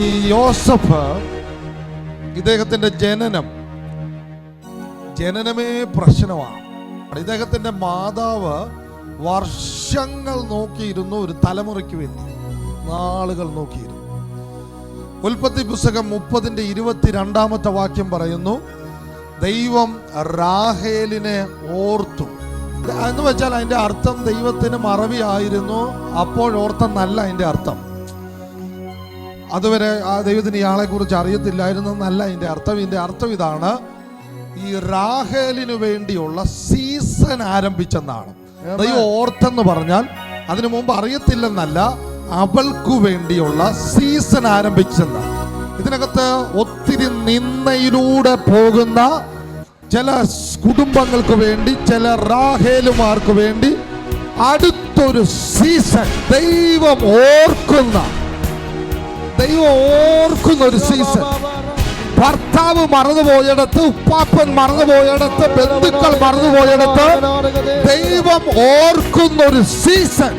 ഈ യോസഫ് ഇദ്ദേഹത്തിന്റെ ജനനം ജനനമേ പ്രശ്നമാണ്. ഇദ്ദേഹത്തിന്റെ മാതാവ് വർഷങ്ങൾ നോക്കിയിരുന്നു ഒരു തലമുറയ്ക്ക് വേണ്ടി. നാളുകൾ നോക്കിയിരുന്നു. ഉൽപ്പത്തി പുസ്തകം മുപ്പതിന്റെ ഇരുപത്തിരണ്ടാമത്തെ വാക്യം പറയുന്നു ദൈവം റാഹേലിനെ ഓർത്തു. എന്ന് വെച്ചാൽ അതിന്റെ അർത്ഥം ദൈവത്തിന് മറവിയായിരുന്നു അപ്പോഴോർത്തെന്നല്ല അതിന്റെ അർത്ഥം. അതുവരെ ആ ദൈവത്തിന് ഇയാളെ കുറിച്ച് അറിയത്തില്ലായിരുന്നു എന്നല്ല ഇതിന്റെ അർത്ഥം. ഇതിന്റെ അർത്ഥം ഇതാണ് ഈ റാഹേലിന് വേണ്ടിയുള്ള സീസൺ ആരംഭിച്ചെന്നാണ്. ദൈവം ഓർത്തെന്ന് പറഞ്ഞാൽ അതിനു മുമ്പ് അറിയത്തില്ലെന്നല്ല അവൾക്കു വേണ്ടിയുള്ള സീസൺ ആരംഭിച്ചെന്നാണ്. ഇതിനകത്ത് ഒത്തിരി നിന്നയിലൂടെ പോകുന്ന ചില കുടുംബങ്ങൾക്ക് വേണ്ടി ചില റാഹേലുമാർക്ക് വേണ്ടി അടുത്തൊരു സീസൺ ദൈവം ഓർക്കുന്ന ദൈവം ഓർക്കുന്ന ഒരു സീസൺ ഭർത്താവ് മറന്നുപോയിടത്ത് ഉപ്പാപ്പൻ മറന്നുപോയിടത്ത് ബന്ധുക്കൾ മറന്നുപോയിടത്ത് ദൈവം ഓർക്കുന്ന ഒരു സീസൺ